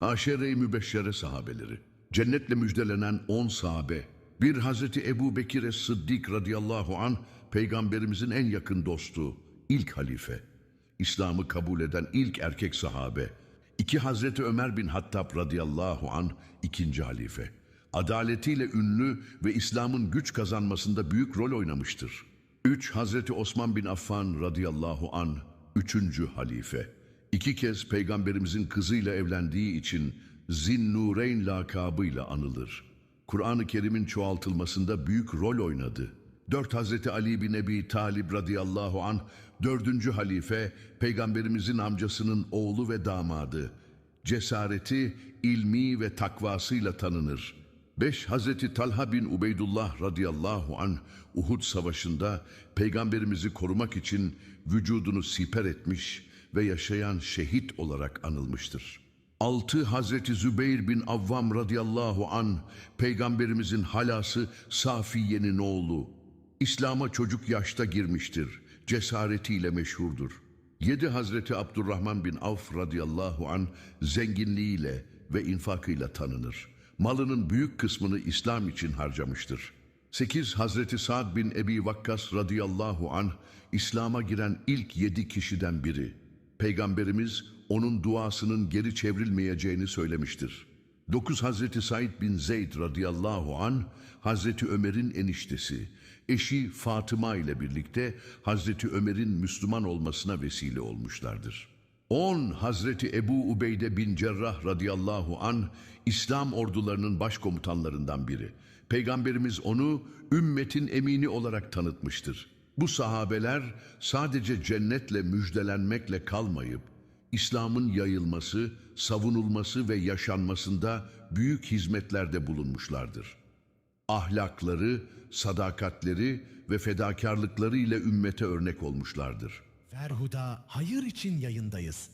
Aşere-i Mübeşşere sahabeleri, cennetle müjdelenen on sahabe, bir Hazreti Ebu Bekir'e Sıddik radıyallahu an peygamberimizin en yakın dostu, ilk halife, İslam'ı kabul eden ilk erkek sahabe, iki Hazreti Ömer bin Hattab radıyallahu an ikinci halife, adaletiyle ünlü ve İslam'ın güç kazanmasında büyük rol oynamıştır. Üç Hazreti Osman bin Affan radıyallahu an üçüncü halife, İki kez peygamberimizin kızıyla evlendiği için Zinnureyn lakabıyla anılır. Kur'an-ı Kerim'in çoğaltılmasında büyük rol oynadı. Dört Hazreti Ali bin Ebi Talib radıyallahu an dördüncü halife peygamberimizin amcasının oğlu ve damadı. Cesareti, ilmi ve takvasıyla tanınır. Beş Hazreti Talha bin Ubeydullah radıyallahu an Uhud savaşında peygamberimizi korumak için vücudunu siper etmiş ve yaşayan şehit olarak anılmıştır. 6 Hazreti Zübeyir bin Avvam radıyallahu an peygamberimizin halası Safiye'nin oğlu. İslam'a çocuk yaşta girmiştir. Cesaretiyle meşhurdur. 7 Hazreti Abdurrahman bin Avf radıyallahu an zenginliğiyle ve infakıyla tanınır. Malının büyük kısmını İslam için harcamıştır. 8 Hazreti Sa'd bin Ebi Vakkas radıyallahu anh İslam'a giren ilk yedi kişiden biri. Peygamberimiz onun duasının geri çevrilmeyeceğini söylemiştir. 9 Hazreti Said bin Zeyd radıyallahu an Hazreti Ömer'in eniştesi, eşi Fatıma ile birlikte Hazreti Ömer'in Müslüman olmasına vesile olmuşlardır. 10 Hazreti Ebu Ubeyde bin Cerrah radıyallahu an İslam ordularının başkomutanlarından biri. Peygamberimiz onu ümmetin emini olarak tanıtmıştır. Bu sahabeler sadece cennetle müjdelenmekle kalmayıp İslam'ın yayılması, savunulması ve yaşanmasında büyük hizmetlerde bulunmuşlardır. Ahlakları, sadakatleri ve fedakarlıkları ile ümmete örnek olmuşlardır. Ferhuda hayır için yayındayız.